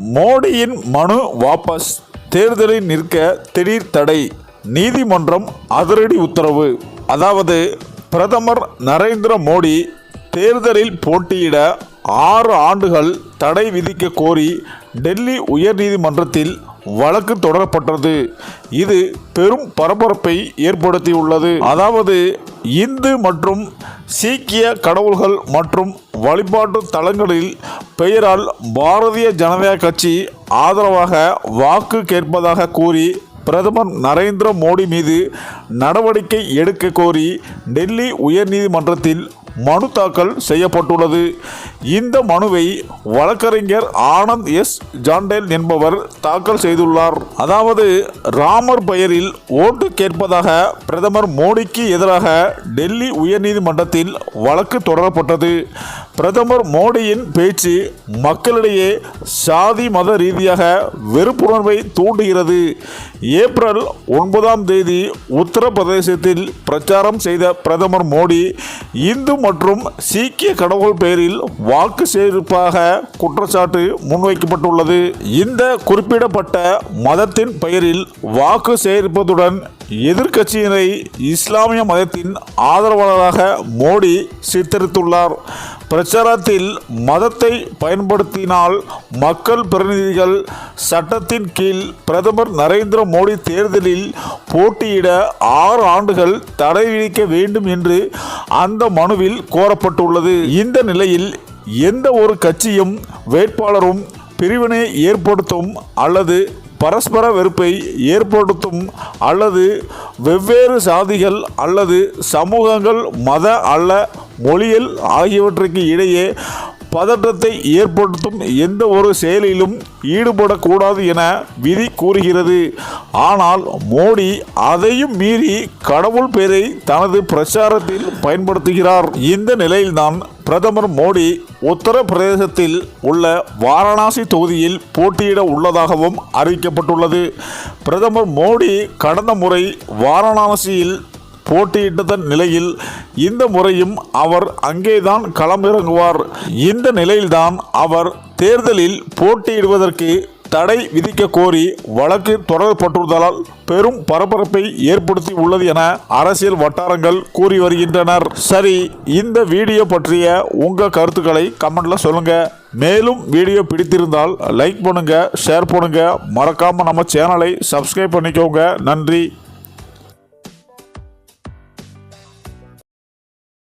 மோடியின் மனு வாபஸ். தேர்தலில் நிற்க திடீர் தடை. நீதிமன்றம் அதிரடி உத்தரவு. அதாவது பிரதமர் நரேந்திர மோடி தேர்தலில் போட்டியிட ஆறு ஆண்டுகள் தடை விதிக்க கோரி டெல்லி உயர்நீதிமன்றத்தில் வழக்கு தொடரப்பட்டது. இது பெரும் பரபரப்பை ஏற்படுத்தியுள்ளது. அதாவது இந்து மற்றும் சீக்கிய கடவுள்கள் மற்றும் வழிபாட்டு தலங்களில் பெயரால் பாரதிய ஜனதா கட்சி ஆதரவாக வாக்கு கேட்பதாக கூறி பிரதமர் நரேந்திர மோடி மீது நடவடிக்கை எடுக்க கோரி டெல்லி உயர்நீதிமன்றத்தில் மனு தாக்கல் செய்யப்பட்டுள்ளது. இந்த மனுவை வழக்கறிஞர் ஆனந்த் எஸ். ஜாண்டேல் என்பவர் தாக்கல் செய்துள்ளார். அதாவது ராமர் பெயரில் ஓட்டு கேட்பதாக பிரதமர் மோடிக்கு எதிராக டெல்லி உயர்நீதிமன்றத்தில் வழக்கு தொடரப்பட்டது. பிரதமர் மோடியின் பேச்சு மக்களிடையே சாதி மத ரீதியாக வெறுப்புணர்வை தூண்டுகிறது. ஏப்ரல் ஒன்பதாம் தேதி உத்தரப்பிரதேசத்தில் பிரச்சாரம் செய்த பிரதமர் மோடி இந்து மற்றும் சீக்கிய கடவுள் பெயரில் வாக்கு சேர்ப்பாக குற்றச்சாட்டு முன்வைக்கப்பட்டுள்ளது. இந்த குறிப்பிடப்பட்ட மதத்தின் பெயரில் வாக்கு சேகரிப்பதுடன் எதிர்க்கட்சியினரை இஸ்லாமிய மதத்தின் ஆதரவாளராக மோடி சித்தரித்துள்ளார். பிரச்சாரத்தில் மதத்தை பயன்படுத்தினால் மக்கள் பிரதிநிதிகள் சட்டத்தின் கீழ் பிரதமர் நரேந்திர மோடி தேர்தலில் போட்டியிட ஆறு ஆண்டுகள் தடை விதிக்க வேண்டும் என்று அந்த மனுவில் கோரப்பட்டுள்ளது. இந்த நிலையில் எந்த ஒரு கட்சியும் வேட்பாளரும் பிரிவினை ஏற்படுத்தும் அல்லது பரஸ்பர வெறுப்பை ஏற்படுத்தும் அல்லது வெவ்வேறு சாதிகள் அல்லது சமூகங்கள் மத அல்ல மொழியல் ஆகியவற்றுக்கு இடையே பதற்றத்தை ஏற்படுத்தும் எந்த ஒரு செயலிலும் ஈடுபடக்கூடாது என விதி கூறுகிறது. ஆனால் மோடி அதையும் மீறி கடவுள் பெயரை தனது பிரச்சாரத்தில் பயன்படுத்துகிறார். இந்த நிலையில்தான் பிரதமர் மோடி உத்தரப்பிரதேசத்தில் உள்ள வாரணாசி தொகுதியில் போட்டியிட உள்ளதாகவும் அறிவிக்கப்பட்டுள்ளது. பிரதமர் மோடி கடந்த முறை வாரணாசியில் போட்டியிட்டதன் நிலையில் இந்த முறையும் அவர் அங்கேதான் களமிறங்குவார். இந்த நிலையில்தான் அவர் தேர்தலில் போட்டியிடுவதற்கு தடை விதிக்க கோரி வழக்கு தொடரப்பட்டுள்ளதால் பெரும் பரபரப்பை ஏற்படுத்தி உள்ளது என அரசியல் வட்டாரங்கள் கூறி வருகின்றனர். சரி இந்த வீடியோ பற்றிய உங்க கருத்துக்களை கமெண்ட்ல சொல்லுங்க. மேலும் வீடியோ பிடித்திருந்தால் லைக் பண்ணுங்க ஷேர் பண்ணுங்க. மறக்காம நம்ம சேனலை சப்ஸ்கிரைப் பண்ணிக்கோங்க. நன்றி.